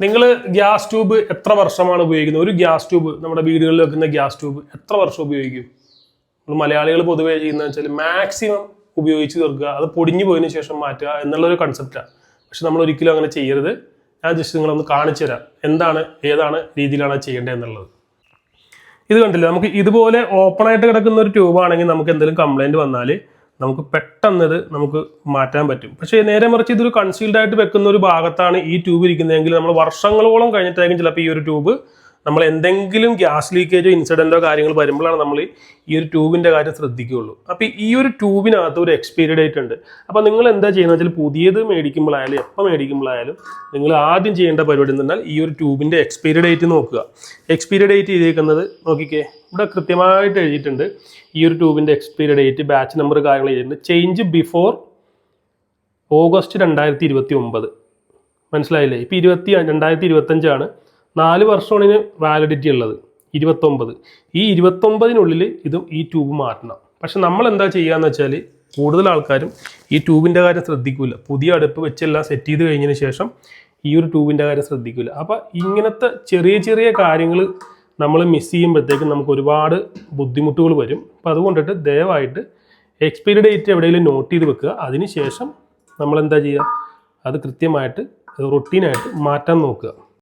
നിങ്ങൾ gas tube എത്ര വർഷമാണ് ഉപയോഗിക്കുന്നത്? ഒരു ഗ്യാസ് ട്യൂബ് നമ്മുടെ വീടുകളിൽ വെക്കുന്ന ഗ്യാസ് ട്യൂബ് എത്ര വർഷം ഉപയോഗിക്കും? നമ്മൾ മലയാളികൾ പൊതുവേ ചെയ്യുന്നത് വെച്ചാൽ മാക്സിമം ഉപയോഗിച്ച് തീർക്കുക അത് പൊടിഞ്ഞു പോയതിന് ശേഷം മാറ്റുക എന്നുള്ളൊരു കൺസെപ്റ്റാണ് പക്ഷെ നമ്മൾ ഒരിക്കലും അങ്ങനെ ചെയ്യരുത്. ഞാൻ ജസ്റ്റ് നിങ്ങളൊന്ന് കാണിച്ചു തരാം. എന്താണ് ഏതാണ് രീതിയിലാണ് ചെയ്യേണ്ടത് എന്നുള്ളത്. ഇത് കണ്ടില്ല? നമുക്ക് ഇതുപോലെ ഓപ്പൺ ആയിട്ട് കിടക്കുന്ന ഒരു ട്യൂബ് ആണെങ്കിൽ നമുക്ക് എന്തെങ്കിലും കംപ്ലൈന്റ് വന്നാൽ നമുക്ക് പെട്ടെന്ന് ഇത് നമുക്ക് മാറ്റാൻ പറ്റും. പക്ഷേ നേരെ മറിച്ച് ഇതൊരു കൺസീൽഡ് ആയിട്ട് വെക്കുന്ന ഒരു ഭാഗത്താണ് ഈ ട്യൂബ് ഇരിക്കുന്നതെങ്കിൽ നമ്മൾ വർഷങ്ങളോളം കഴിഞ്ഞിട്ടായിരിക്കും ചിലപ്പോൾ ഈ ഒരു ട്യൂബ് നമ്മൾ എന്തെങ്കിലും ഗ്യാസ് ലീക്കേജോ ഇൻസിഡന്റോ കാര്യങ്ങൾ വരുമ്പോഴാണ് നമ്മൾ ഈ ഒരു ട്യൂബിന്റെ കാര്യം ശ്രദ്ധിക്കുകയുള്ളൂ. അപ്പോൾ ഈ ഒരു ട്യൂബിനകത്ത് ഒരു എക്സ്പയറി ഡേറ്റ് ഉണ്ട്. അപ്പോൾ നിങ്ങൾ എന്താ ചെയ്യുന്നത് വെച്ചാൽ പുതിയത് മേടിക്കുമ്പോഴായാലും എപ്പോൾ മേടിക്കുമ്പോഴായാലും നിങ്ങൾ ആദ്യം ചെയ്യേണ്ട പരിപാടി എന്ന് പറഞ്ഞാൽ ഈ ഒരു ട്യൂബിന്റെ എക്സ്പയറി ഡേറ്റ് നോക്കുക. എക്സ്പയറി ഡേറ്റ് ചെയ്തേക്കുന്നത് നോക്കിക്കേ ഇവിടെ കൃത്യമായിട്ട് എഴുതിയിട്ടുണ്ട് ഈ ഒരു ട്യൂബിന്റെ എക്സ്പയറി ഡേറ്റ് ബാച്ച് നമ്പർ കാര്യങ്ങൾ എഴുതിയിട്ടുണ്ട്. ചേഞ്ച് ബിഫോർ ഓഗസ്റ്റ് രണ്ടായിരത്തി ഇരുപത്തി ഒമ്പത് മനസ്സിലായില്ലേ? ഇപ്പോൾ ഇരുപത്തി രണ്ടായിരത്തി ഇരുപത്തഞ്ചാണ് നാല് വർഷമാണ് ഇതിന് വാലിഡിറ്റി ഉള്ളത്. ഇരുപത്തൊമ്പത്. ഈ ഇരുപത്തൊമ്പതിനുള്ളിൽ ഇതും ഈ ട്യൂബ് മാറ്റണം. പക്ഷെ നമ്മൾ എന്താ ചെയ്യുകയെന്ന് വെച്ചാൽ കൂടുതൽ ആൾക്കാരും ഈ ട്യൂബിന്റെ കാര്യം ശ്രദ്ധിക്കില്ല പുതിയ അടുപ്പ് വെച്ചെല്ലാം സെറ്റ് ചെയ്ത് കഴിഞ്ഞതിന് ശേഷം ഈ ഒരു ട്യൂബിന്റെ കാര്യം ശ്രദ്ധിക്കില്ല അപ്പോൾ ഇങ്ങനത്തെ ചെറിയ ചെറിയ കാര്യങ്ങൾ നമ്മൾ മിസ് ചെയ്യുമ്പോഴത്തേക്കും നമുക്ക് ഒരുപാട് ബുദ്ധിമുട്ടുകൾ വരും. അപ്പോൾ അതുകൊണ്ടിട്ട് ദയവായിട്ട് എക്സ്പയറി ഡേറ്റ് എവിടെയെങ്കിലും നോട്ട് ചെയ്ത് വെക്കുക. അതിന് ശേഷം നമ്മൾ എന്താ ചെയ്യുക? അത് കൃത്യമായിട്ട് റൊട്ടീനായിട്ട് മാറ്റാൻ നോക്കുക.